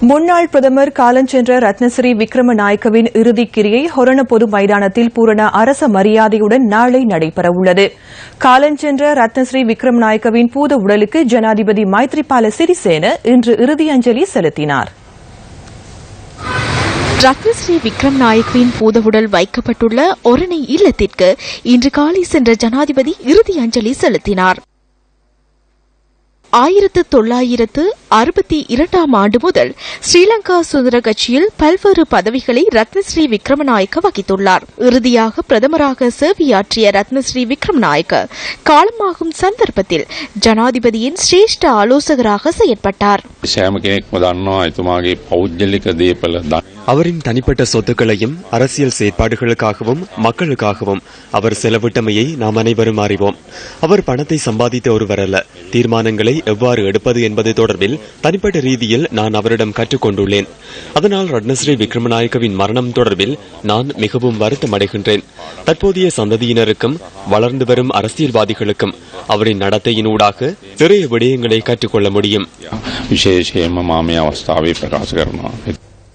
முன்னாள் பிரதமர் காலஞ்சென்ற ரத்னசிறி விக்ரமநாயக்கவின் இறுதிக்கிரியை ஹொரண பொது மைதானத்தில் பூரண அரச மரியாதையுடன் நாளை நடைபெறவுள்ளது. காலஞ்சென்ற ரத்னஸ்ரீ விக்ரமநாயக்கவின் பூத உடலுக்கு ஜனாதிபதி மைத்ரிபால சிறிசேன இன்று இறுதி அஞ்சலி செலுத்தினார். ரத்னஸ்ரீ விக்ரம் நாயக்வின் பூதவுடல் வைக்கப்பட்டுள்ள ஒரணை இல்லத்திற்கு இன்று காலை சென்ற ஜனாதிபதி இறுதி அஞ்சலி செலுத்தினார். ஆயிரத்து தொள்ளாயிரத்து அறுபத்தி இரண்டாம் ஆண்டு முதல் ஸ்ரீலங்கா சுதந்திர கட்சியில் பல்வேறு பதவிகளை ரத்னஸ்ரீ விக்ரமநாயக்க வகித்துள்ளார். இறுதியாக பிரதமராக சேவையாற்றிய ரத்னஸ்ரீ விக்ரமநாயக்க காலமாகும் சந்தர்ப்பத்தில் ஜனாதிபதியின் சிரேஷ்ட ஆலோசகராக செயற்பட்டார். அவரின் தனிப்பட்ட சொத்துக்களையும் அரசியல் செயற்பாடுகளுக்காகவும் மக்களுக்காகவும் அவர் செலவிட்டமையை நாம் அனைவரும் அறிவோம். அவர் பணத்தை சம்பாதித்த ஒருவர் அல்ல. தீர்மானங்களை எவ்வாறு எடுப்பது என்பது தொடர்பில் தனிப்பட்ட ரீதியில் நான் அவரிடம் கற்றுக்கொண்டுள்ளேன். அதனால் ரத்னஸ்ரீ விக்ரமநாயக்கவின் மரணம் தொடர்பில் நான் மிகவும் வருத்தம் அடைகின்றேன். தற்போதைய சந்ததியினருக்கும் வளர்ந்து வரும் அரசியல்வாதிகளுக்கும் அவரின் நடத்தையினூடாக நிறைய விடயங்களை கற்றுக்கொள்ள முடியும். விசேஷமா மாமியா அவஸ்தாவை